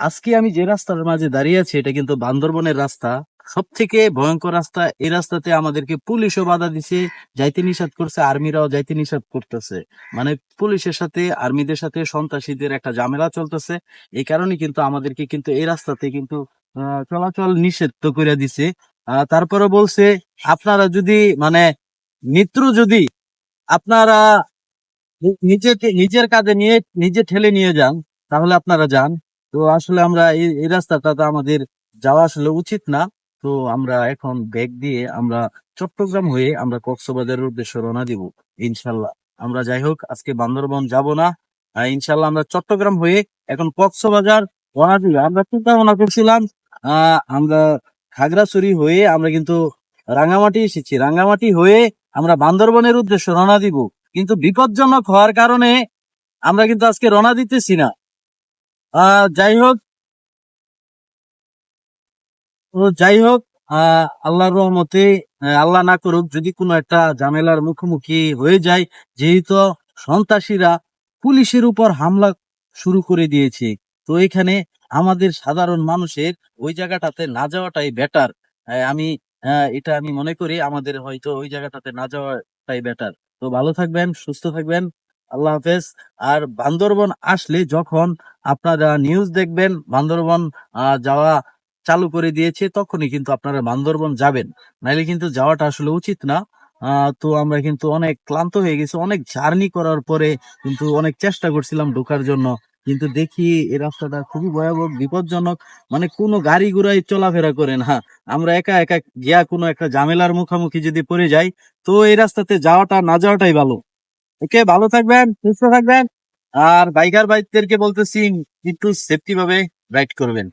আজকে আমি যে রাস্তার মাঝে দাঁড়িয়ে আছি, এটা কিন্তু বান্দরবনের রাস্তা। সব থেকে ভয়ঙ্কর রাস্তা, এই রাস্তাতে আমাদেরকে পুলিশও বাধা দিছে, যাইতে নিষেধ করছে, আর্মিরাও যাইতে নিষেধ করতেছে। মানে পুলিশের সাথে, আর্মিদের সাথে সন্ত্রাসীদের একটা ঝামেলা চলতেছে। এই কারণে কিন্তু আমাদেরকে কিন্তু এই রাস্তাতে কিন্তু চলাচল নিষেধ করে দিছে। তারপরে বলছে, আপনারা যদি মানে মিত্র যদি আপনারা নি- নিজে নিজের কাজে নিয়ে, নিজে ঠেলে নিয়ে যান, তাহলে আপনারা যান। তো আসলে আমরা এই রাস্তাটা তো আমাদের যাওয়া আসলে উচিত না। তো আমরা এখন ব্যাগ দিয়ে আমরা চট্টগ্রাম হয়ে আমরা কক্সবাজারের উদ্দেশ্যে রওনা দিব, ইনশাল্লাহ। আমরা যাই হোক, আজকে বান্দরবন যাব না। ইনশাল্লাহ আমরা চট্টগ্রাম হয়ে এখন কক্সবাজার রওনা দিব আমরা চিন্তা ভাবনা করছিলাম, আহ, আমরা খাগড়াছড়ি হয়ে আমরা কিন্তু রাঙ্গামাটি এসেছি। রাঙ্গামাটি হয়ে আমরা বান্দরবনের উদ্দেশ্যে রওনা দিব। কিন্তু বিপজ্জনক হওয়ার কারণে আমরা কিন্তু আজকে রওনা দিতেছি না। যাই হোক। যাই হোক আল্লাহর রহমতে আল্লাহ না করুক, যদি কোনো একটা ঝামেলার মুখোমুখি হয়ে যায়, যেহেতু সন্ত্রাসীরা পুলিশের উপর হামলা শুরু করে দিয়েছে, তো এখানে আমাদের সাধারণ মানুষের ওই জায়গাটাতে না যাওয়াটাই বেটার আমি এটা আমি মনে করি, আমাদের হয়তো ওই জায়গাটাতে না যাওয়াটাই বেটার তো ভালো থাকবেন, সুস্থ থাকবেন। আল্লাহ হাফেজ। আর বান্দরবন আসলে যখন আপনারা নিউজ দেখবেন, বান্দরবন যাওয়া চালু করে দিয়েছে, তখনই কিন্তু আপনারা বান্দরবন যাবেন। নাইলে কিন্তু যাওয়াটা আসলে উচিত না। তো আমরা কিন্তু অনেক ক্লান্ত হয়ে গেছি, অনেক জার্নি করার পরে কিন্তু অনেক চেষ্টা করছিলাম ঢোকার জন্য। কিন্তু দেখি এই রাস্তাটা খুবই ভয়াবহ, বিপজ্জনক। মানে কোনো গাড়ি ঘোড়ায় চলাফেরা করে না। আমরা একা একা গিয়া কোনো একটা ঝামেলার মুখোমুখি যদি পড়ে যাই, তো এই রাস্তাতে যাওয়াটা, না যাওয়াটাই ভালো। ওকে ভালো থাকবেন সুস্থ থাকবেন। আর বাইকার বাইকদেরকে বলতেছি একটু সেফটি ভাবে রাইড করবেন।